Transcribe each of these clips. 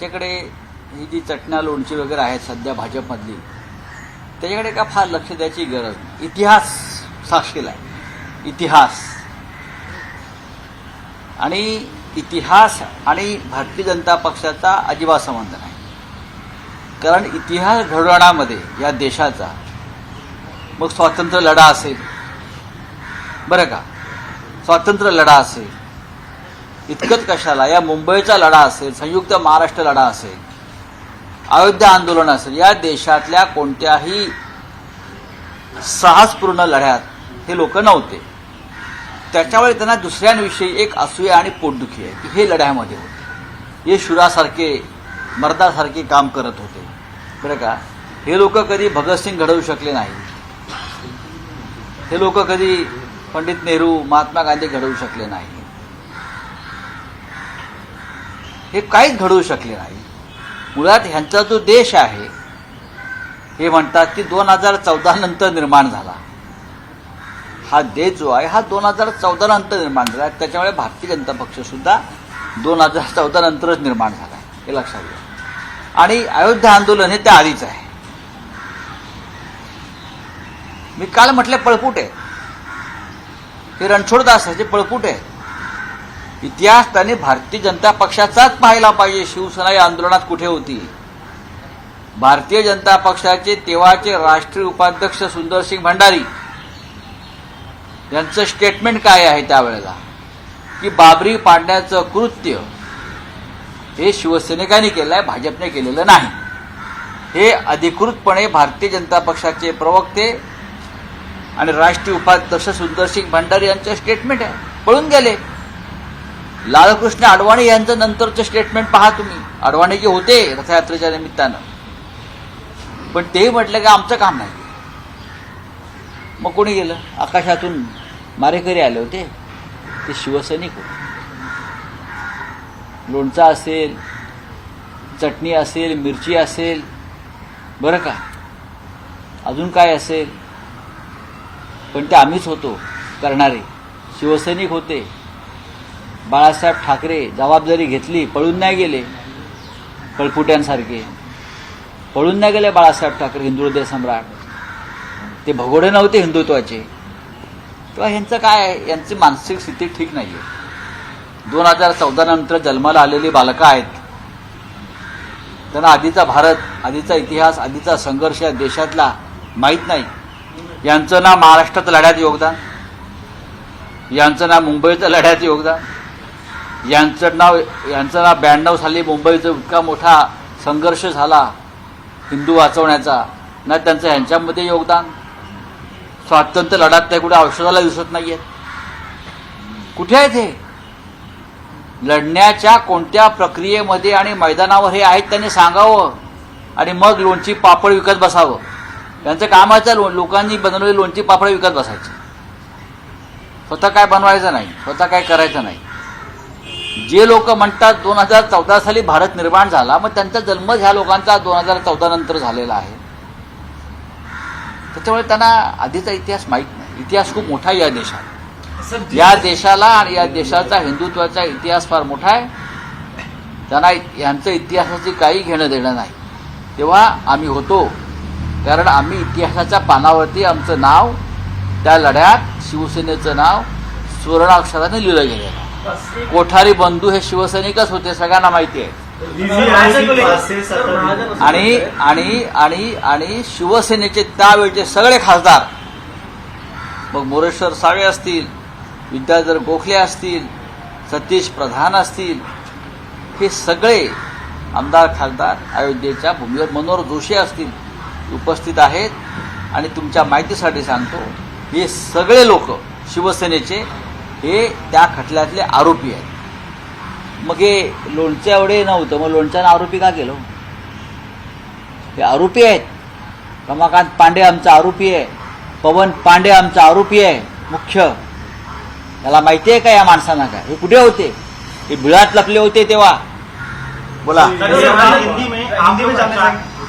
त्याच्याकडे ही जी चटण्या लोणची वगैरे आहेत सध्या भाजपमधली त्याच्याकडे का फार लक्ष द्यायची गरज नाही. इतिहास साक्षील आहे. इतिहास. आणि इतिहास आणि भारतीय जनता पक्षाचा अजिबात संबंध नाही. कारण इतिहास घडवण्यामध्ये या देशाचा मग स्वातंत्र्य लढा असेल. बरं का? स्वातंत्र्य लढा असेल. इतकंच कशाला? या मुंबईचा लढा असेल संयुक्त महाराष्ट्र लढा असेल अयोध्या आंदोलन असेल या देशातल्या कोणत्याही साहसपूर्ण लढ्यात हे लोक नव्हते. त्याच्यामुळे त्यांना दुसऱ्यांविषयी एक असूया आणि पोटदुखी आहे की हे लढ्यामध्ये होते. हे शुरासारखे मर्दासारखे काम करत होते. बरं का? हे लोक कधी भगतसिंग घडवू शकले नाही. हे लोक कधी पंडित नेहरू महात्मा गांधी घडवू शकले नाही. हे काहीच घडवू शकले नाही. मुळात ह्यांचा जो देश आहे हे म्हणतात की दोन हजार चौदा नंतर निर्माण झाला. हा देश जो आहे हा दोन हजार चौदा नंतर निर्माण झाला. त्याच्यामुळे भारतीय जनता पक्ष सुद्धा दोन हजार चौदा नंतरच निर्माण झाला हे लक्षात घ्या. आणि अयोध्या आंदोलन हे त्या आधीच आहे. मी काल म्हटले पळपुट आहे. हे रणछोडदासाचे पळपुट आहे. इतिहास त्याने भारतीय जनता पक्षाचाच पाहायला पाहिजे. शिवसेना या आंदोलनात कुठे होती? भारतीय जनता पक्षाचे तेव्हाचे राष्ट्रीय उपाध्यक्ष सुंदरसिंग भंडारी. यांचं स्टेटमेंट काय आहे त्यावेळेला? की बाबरी पाडण्याचं कृत्य हे शिवसैनिकांनी केलं आहे भाजपने केलेलं नाही. हे अधिकृतपणे भारतीय जनता पक्षाचे प्रवक्ते आणि राष्ट्रीय उपाध्यक्ष सुंदरसिंग भंडारी यांचं स्टेटमेंट आहे. पळून गेले. लालकृष्ण अडवाणी यांचं नंतरचं स्टेटमेंट पहा तुम्ही. अडवाणी जे होते रथयात्रेच्या निमित्तानं. पण ते म्हटलं की आमचं काम नाही. मग कोणी गेलं? आकाशातून मारेकरी आले होते. ते शिवसैनिक होते. लोणचा असेल चटणी असेल मिरची असेल बरं का? अजून काय असेल? पण ते आम्हीच होतो करणारे. शिवसैनिक होते. बाळासाहेब ठाकरे जबाबदारी घेतली पळून नाही गेले. पळपुट्यांसारखे पळून नाही गेले बाळासाहेब ठाकरे हिंदू सम्राट. ते भगोडे नव्हते हिंदुत्वाचे. तेव्हा ह्यांचं काय आहे? यांची मानसिक स्थिती ठीक नाही आहे दोन हजार चौदा नंतर जन्माला आलेली बालकं आहेत. त्यांना आधीचा भारत आधीचा इतिहास आधीचा संघर्ष या देशातला माहीत नाही. यांचं ना महाराष्ट्रात लढ्यात योगदान. यांचं ना मुंबईचं लढ्यात योगदान. यांचं नाव यांचं नाव ब्याण्णव साली मुंबईचा इतका मोठा संघर्ष झाला हिंदू वाचवण्याचा. ना त्यांचं ह्यांच्यामध्ये योगदान. स्वातंत्र्य लढ्यात ते कुठे औषधाला दिसत नाही आहेत कुठे आहेत हे? लढण्याच्या कोणत्या प्रक्रियेमध्ये आणि मैदानावर हे आहेत त्यांनी सांगावं. आणि मग लोणची पापड विकत बसावं. त्यांचं कामाचं लो लोकांनी बनवलेली लोणची पापड विकत बसायची. स्वतः काय बनवायचं नाही स्वतः काय करायचं नाही. जे लोक म्हणतात दोन हजार चौदा साली भारत निर्माण झाला मग त्यांचा जन्म ह्या लोकांचा दोन हजार चौदा नंतर झालेला आहे. त्याच्यामुळे त्यांना आधीचा इतिहास माहीत नाही. इतिहास खूप मोठा आहे या देशात. या देशाला आणि या देशाचा हिंदुत्वाचा इतिहास फार मोठा आहे. त्यांना यांचं इतिहासाची काही घेणं देणं नाही. तेव्हा आम्ही होतो. कारण आम्ही इतिहासाच्या पानावरती आमचं नाव त्या लढ्यात शिवसेनेचं नाव सुवर्णाक्षराने लिहिलं गेलेलं आहे. कोठारी बंधू हे शिवसैनिकच होते सगळ्यांना माहिती आहे. आणि आणि आणि आणि शिवसेनेचे त्यावेळचे सगळे खासदार. मग मोरेश्वर साळे असतील विद्याधर गोखले असतील सतीश प्रधान असतील हे सगळे आमदार खासदार अयोध्येच्या भूमीवर मनोहर जोशी असतील उपस्थित आहेत. आणि तुमच्या माहितीसाठी सांगतो हे सगळे लोक शिवसेनेचे हे त्या खटल्यातले आरोपी आहेत. मग हे लोणच्या एवढे नव्हतं मग लोणच्यानं आरोपी का केलं? हे आरोपी आहेत. रमाकांत पांडे आमचा आरोपी आहे. पवन पांडे आमचा आरोपी आहे मुख्य. त्याला माहिती आहे का या माणसांना काय? हे कुठे होते? हे बिळात लपले होते तेव्हा. बोला.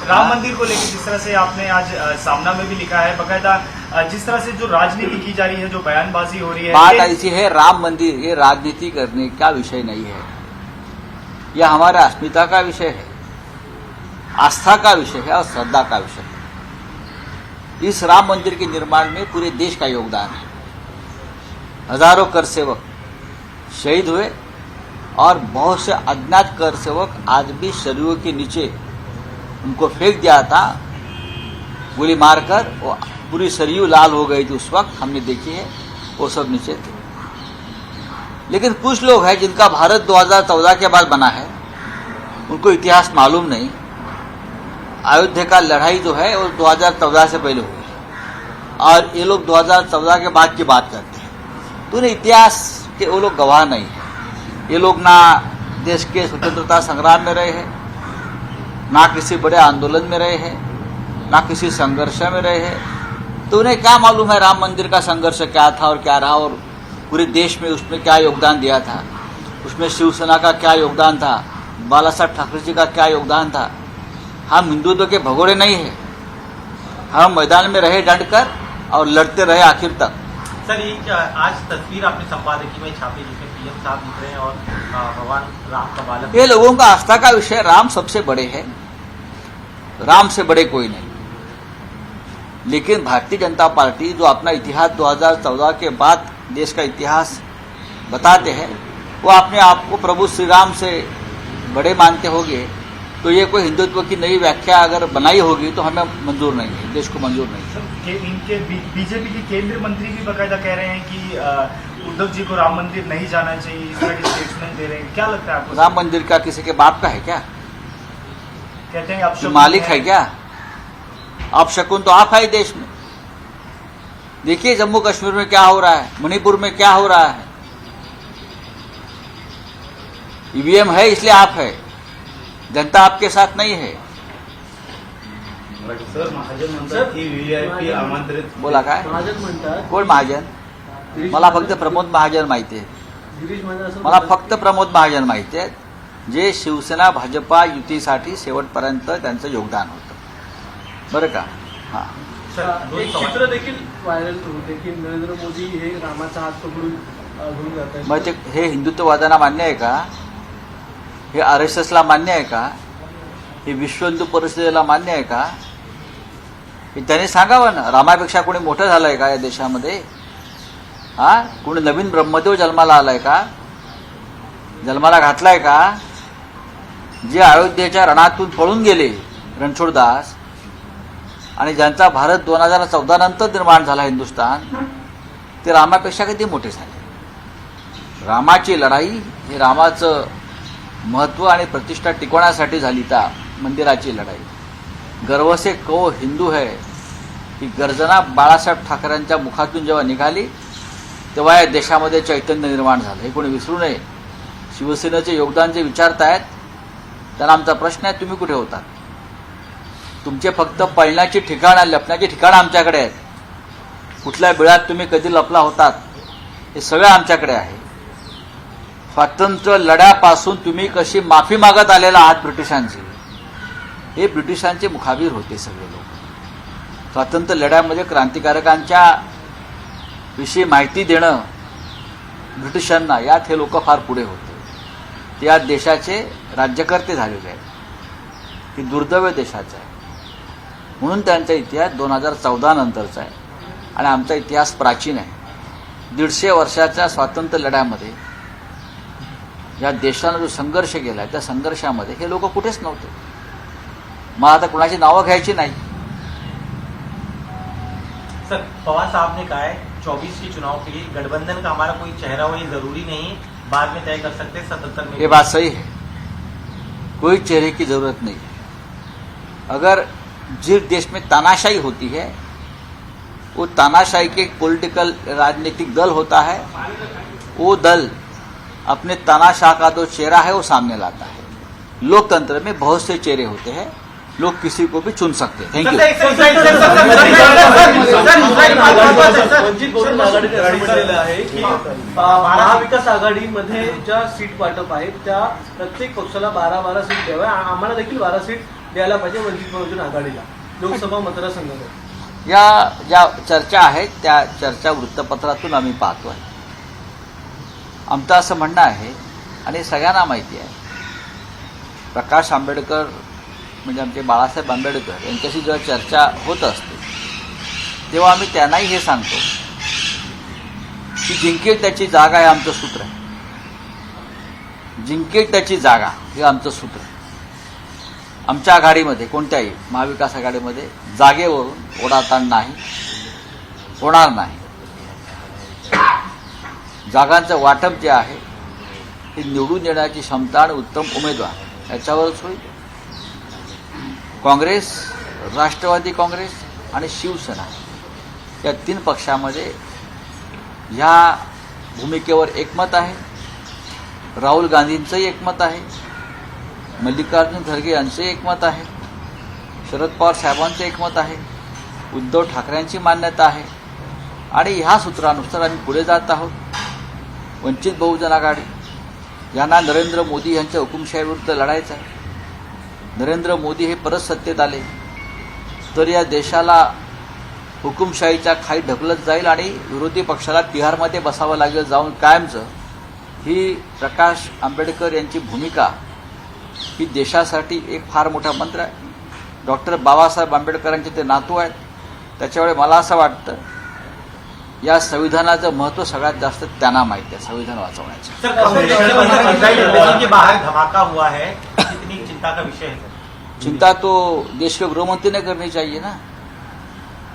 राम मंदिर को लेकर जिस तरह से आपने आज सामना में भी लिखा है बकायदा जिस तरह से जो राजनीति की जा रही है जो बयानबाजी हो रही है बात ऐसी है राम मंदिर ये राजनीति करने का विषय नहीं है। यह हमारे अस्मिता का विषय है आस्था का विषय है और श्रद्धा का विषय है। इस राम मंदिर के निर्माण में पूरे देश का योगदान है। हज़ारों कर सेवक शहीद हुए और बहुत से अज्ञात कर सेवक आज भी शरीरों के नीचे उनको फेंक दिया था, गोली मारकर वो पूरी सरयू लाल हो गई थी उस वक्त, हमने देखी है, वो सब नीचे थे। लेकिन कुछ लोग हैं जिनका भारत 2014 के बाद बना है, उनको इतिहास मालूम नहीं। अयोध्या का लड़ाई जो है, वो 2014 से पहले हुई। और ये लोग 2014 के बाद की बात करते हैं। तो उन्हें इतिहास के वो लोग गवाह नहीं है। ये लोग ना देश के स्वतंत्रता संग्राम में रहे हैं ना किसी बड़े आंदोलन में रहे हैं ना किसी संघर्ष में रहे हैं। तो उन्हें क्या मालूम है राम मंदिर का संघर्ष क्या था और क्या रहा और पूरे देश में उसमें क्या योगदान दिया था? उसमें शिवसेना का क्या योगदान था? बाला साहब ठाकरे जी का क्या योगदान था? हम हिंदुत्व के भगोड़े नहीं है। हम मैदान में रहे डट कर और लड़ते रहे आखिर तक। सर ये आज तस्वीर आपने संपादकीय में छापी जिसमें पीएम साहब दिख रहे हैं और भगवान राम का बालक। ये लोगों का आस्था का विषय राम सबसे बड़े है। राम से बड़े कोई नहीं। लेकिन भारतीय जनता पार्टी जो अपना इतिहास 2014 के बाद देश का इतिहास बताते हैं वो अपने आप को प्रभु श्री राम से बड़े मानते होंगे। तो ये कोई हिंदुत्व की नई व्याख्या अगर बनाई होगी तो हमें मंजूर नहीं है देश को मंजूर नहीं है। इनके बीजेपी के केंद्रीय मंत्री भी बकायदा कह रहे हैं कि उद्धव जी को राम मंदिर नहीं जाना चाहिए इस तरह के स्टेटमेंट दे रहे हैं। क्या लगता है आपको? राम मंदिर का किसी के बाप का है क्या? कहते हैं मालिक है। क्या? आप शकुन तो आप है देश में। देखिए जम्मू कश्मीर में क्या हो रहा है मणिपुर में क्या हो रहा है। ईवीएम है इसलिए आप है। जनता आपके साथ नहीं है। सर महाजन म्हणतात की व्हीआयपी आमंत्रित बोला काय? महाजन म्हणतात कोण महाजन? मला फक्त प्रमोद महाजन माहिती आहे। मला फक्त प्रमोद महाजन माहिती आहेत. जे शिवसेना भाजपा युतीसाठी शेवटपर्यंत त्यांचं योगदान होतं. बरं का? हां. चित्र देखील व्हायरल होते. की नरेंद्र मोदी हे रामाचा हात पकडून घेऊन मग ते हे हिंदुत्ववाद्यांना मान्य आहे का? हे आर एस एसला मान्य आहे का? हे विश्व हिंदू परिषदेला मान्य आहे का? हे त्यांनी सांगावं ना. रामापेक्षा कोणी मोठं झालंय का या देशामध्ये? हा? कोणी नवीन ब्रह्मदेव जन्माला आलाय का? जन्माला घातलाय का? जे अयोध्येच्या रणातून पळून गेले रणछोडदास आणि ज्यांचा भारत दोन हजार चौदा नंतर निर्माण झाला हिंदुस्थान ते रामापेक्षा किती मोठे झाले? रामाची लढाई हे रामाचं महत्त्व आणि प्रतिष्ठा टिकवण्यासाठी झाली त्या मंदिराची लढाई. गर्वसे को हिंदू है ही गर्जना बाळासाहेब ठाकरेंच्या मुखातून जेव्हा निघाली तेव्हा या देशामध्ये चैतन्य निर्माण झालं. हे कोणी विसरू नये. शिवसेनेचे योगदान जे विचारतायत तर आमचा प्रश्न आहे तुम्ही कुठे होतात तुमचे फक्त पळण्याची ठिकाणं लपण्याची ठिकाणं आमच्याकडे आहेत. कुठल्या बिळात तुम्ही कधी लपला होतात हे सगळं आमच्याकडे आहे. स्वातंत्र्य लढ्यापासून तुम्ही कशी माफी मागत आलेला आहात ब्रिटिशांची? हे ब्रिटिशांचे मुखाबीर होते सगळे लोक. स्वातंत्र्य लढ्यामध्ये क्रांतिकारकांच्या विषयी माहिती देणं ब्रिटिशांना यात हे लोक फार पुढे होते. ते या देशाचे राज्यकर्ते झालेले आहेत. ही दुर्दैव देशाचं आहे. म्हणून त्यांचा इतिहास दोन हजार चौदा नंतरचा आहे. आणि आमचा इतिहास प्राचीन आहे. दीडशे वर्षाच्या स्वातंत्र्य लढ्यामध्ये या देशानं जो संघर्ष केला त्या संघर्षामध्ये हे लोक कुठेच नव्हते. मला आता कुणाची नावं घ्यायची नाही. सर पवार साहब ने कहा है चौबीस के चुनाव के लिए गठबंधन का हमारा कोई चेहरा हो ये जरूरी नहीं बाद में तय कर सकते हैं सतहत्तर में। ये बात सही है. कोई चेहरे की ज़रूरत नहीं अगर जिस देश में तानाशाही होती है, वो तानाशाही के पॉलिटिकल राजनीतिक दल होता है, वो दल अपने तानाशाह का जो चेहरा है, वो सामने लाता है। लोकतंत्र में बहुत से चेहरे होते हैं। लोग किसी को भी चुन सकते हैं थैंक यू आहे की महाविकास आघाडीमध्ये ज्या सीट वाटप आहेत त्या प्रत्येक पक्षाला बारा बारा सीट द्याव्या आम्हाला देखील बारा सीट द्यायला पाहिजे वंचित बहुजन आघाडीला लोकसभा मतदारसंघात या ज्या चर्चा आहेत त्या चर्चा वृत्तपत्रातून आम्ही पाहतोय आमचं असं म्हणणं आहे आणि सगळ्यांना माहिती आहे प्रकाश आंबेडकर म्हणजे आमचे बाळासाहेब आंबेडकर यांच्याशी जेव्हा चर्चा होत असते तेव्हा आम्ही त्यांनाही हे सांगतो की जिंकेल त्याची जागा हे आमचं सूत्र आहे. जिंकेल त्याची जागा हे आमचं सूत्र आहे. आमच्या आघाडीमध्ये कोणत्याही महाविकास आघाडीमध्ये जागेवरून ओढाताण नाही होणार नाही. जागांचं वाटप जे आहे हे निवडून येण्याची क्षमता आणि उत्तम उमेदवार याच्यावरच होईल. काँग्रेस राष्ट्रवादी काँग्रेस आणि शिवसेना या तीन पक्षामध्ये ह्या भूमिकेवर एकमत आहे. राहुल गांधींचंही एकमत आहे. मल्लिकार्जुन खरगे यांचंही एकमत आहे. शरद पवार साहेबांचं एकमत आहे. उद्धव ठाकरेंची मान्यता आहे. आणि ह्या सूत्रानुसार आम्ही पुढे जात आहोत. वंचित बहुजन आघाडी. यांना नरेंद्र मोदी यांच्या हुकुमशाहीविरुद्ध लढायचं आहे. नरेंद्र मोदी हे परत सत्तेत आले तर या देशाला हुकुमशाहीच्या खाई ढकलत जाईल आणि विरोधी पक्षाला तिहारमध्ये बसावं लागेल जाऊन कायमचं. ही प्रकाश आंबेडकर यांची भूमिका ही देशासाठी एक फार मोठा मंत्र आहे. डॉक्टर बाबासाहेब आंबेडकरांचे ते नातू आहेत. त्याच्यामुळे मला असं वाटतं या संविधानाचं महत्त्व सगळ्यात जास्त त्यांना माहिती आहे संविधान वाचवण्याचं. धमाका हुआ है चिंता का विषय है चिंता तो देश के गृहमंत्री ने करनी चाहिए ना।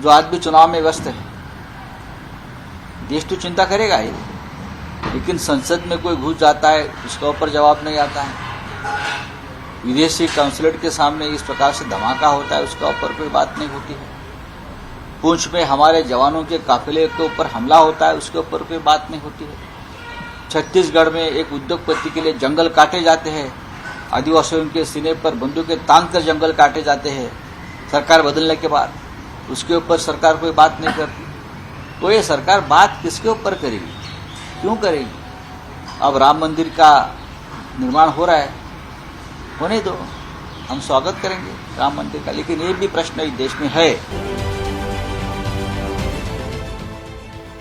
जो आज भी चुनाव में व्यस्त है। देश तो चिंता करेगा ही। लेकिन संसद में कोई घुस जाता है उसका ऊपर जवाब नहीं आता है। विदेशी काउंसलेट के सामने इस प्रकार से धमाका होता है, उसके ऊपर कोई बात नहीं होती है। पुंछ में हमारे जवानों के काफिले के ऊपर हमला होता है, उसके ऊपर कोई बात नहीं होती है। छत्तीसगढ़ में एक उद्योगपति के लिए जंगल काटे जाते हैं। आदिवासियों के सीने पर बंदूकें तांग कर जंगल काटे जाते हैं। सरकार बदलने के बाद। उसके ऊपर सरकार कोई बात नहीं करती। तो ये सरकार बात किसके ऊपर करेगी? क्यों करेगी? अब राम मंदिर का निर्माण हो रहा है। होने दो। हम स्वागत करेंगे राम मंदिर का। लेकिन ये भी प्रश्न इस देश में है।